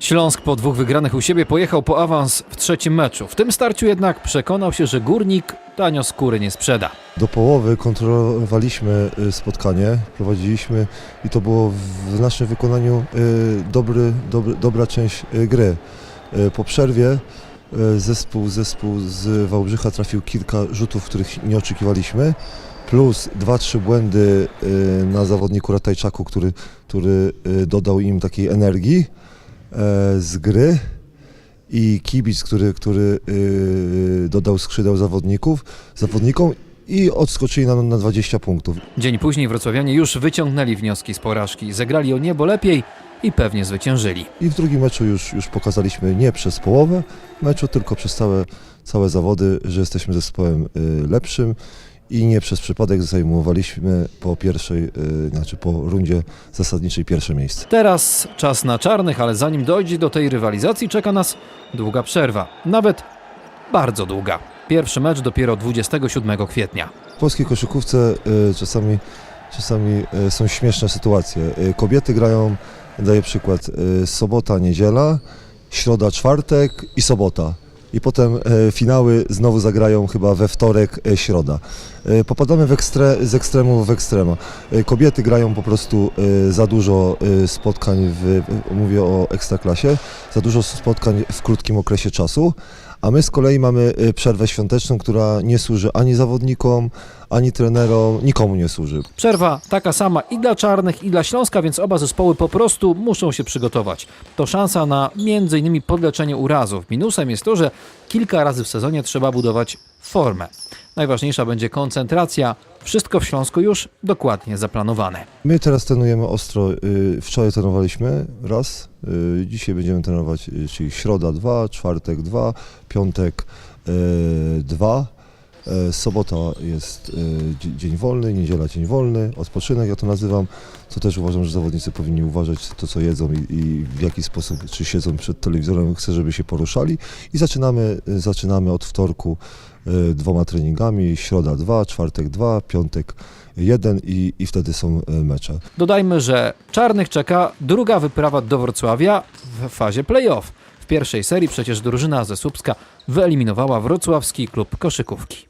Śląsk po dwóch wygranych u siebie pojechał po awans w trzecim meczu. W tym starciu jednak przekonał się, że górnik tanio skóry nie sprzeda. Do połowy kontrolowaliśmy y, spotkanie, prowadziliśmy i to było w naszym wykonaniu y, dobry, dobry, dobra część y, gry. Po przerwie zespół, zespół z Wałbrzycha trafił kilka rzutów, których nie oczekiwaliśmy, plus dwa, trzy błędy na zawodniku Ratajczaku, który, który dodał im takiej energii z gry i kibic, który, który y, dodał skrzydeł zawodników, zawodnikom i odskoczyli na, na 20 punktów. Dzień później wrocławianie już wyciągnęli wnioski z porażki. Zagrali o niebo lepiej i pewnie zwyciężyli. I w drugim meczu już, już pokazaliśmy nie przez połowę meczu, tylko przez całe, całe zawody, że jesteśmy zespołem y, lepszym i nie przez przypadek zajmowaliśmy po pierwszej, y, znaczy po rundzie zasadniczej pierwsze miejsce. Teraz czas na czarnych, ale zanim dojdzie do tej rywalizacji, czeka nas długa przerwa. Nawet bardzo długa. Pierwszy mecz dopiero 27 kwietnia. W polskiej koszykówce y, czasami, czasami y, są śmieszne sytuacje. Y, kobiety grają, daję przykład, y, sobota, niedziela, środa, czwartek i sobota. I potem y, finały znowu zagrają chyba we wtorek, y, środa. Y, popadamy w ekstre, z ekstremu w ekstrema. Kobiety grają po prostu za dużo spotkań, w, w, mówię o ekstraklasie, za dużo spotkań w krótkim okresie czasu. A my z kolei mamy y, przerwę świąteczną, która nie służy ani zawodnikom, ani trenerom, nikomu nie służy. Przerwa taka sama i dla czarnych, i dla Śląska, więc oba zespoły po prostu muszą się przygotować. To szansa na innymi podleczenie urazów. Minusem jest to, że kilka razy w sezonie trzeba budować formę. Najważniejsza będzie koncentracja. Wszystko w Śląsku już dokładnie zaplanowane. My teraz trenujemy ostro. y, Wczoraj trenowaliśmy raz, y, dzisiaj będziemy trenować, y, czyli środa dwa, czwartek dwa, piątek dwa. E, Sobota jest dzie- dzień wolny, niedziela dzień wolny, odpoczynek ja to nazywam, co też uważam, że zawodnicy powinni uważać to, co jedzą i, i w jaki sposób, czy siedzą przed telewizorem, chcę, żeby się poruszali i zaczynamy, y, zaczynamy od wtorku dwoma treningami, środa dwa, czwartek dwa, piątek jeden i, i wtedy są mecze. Dodajmy, że czarnych czeka druga wyprawa do Wrocławia w fazie playoff. W pierwszej serii przecież drużyna ze Słupska wyeliminowała wrocławski klub koszykówki.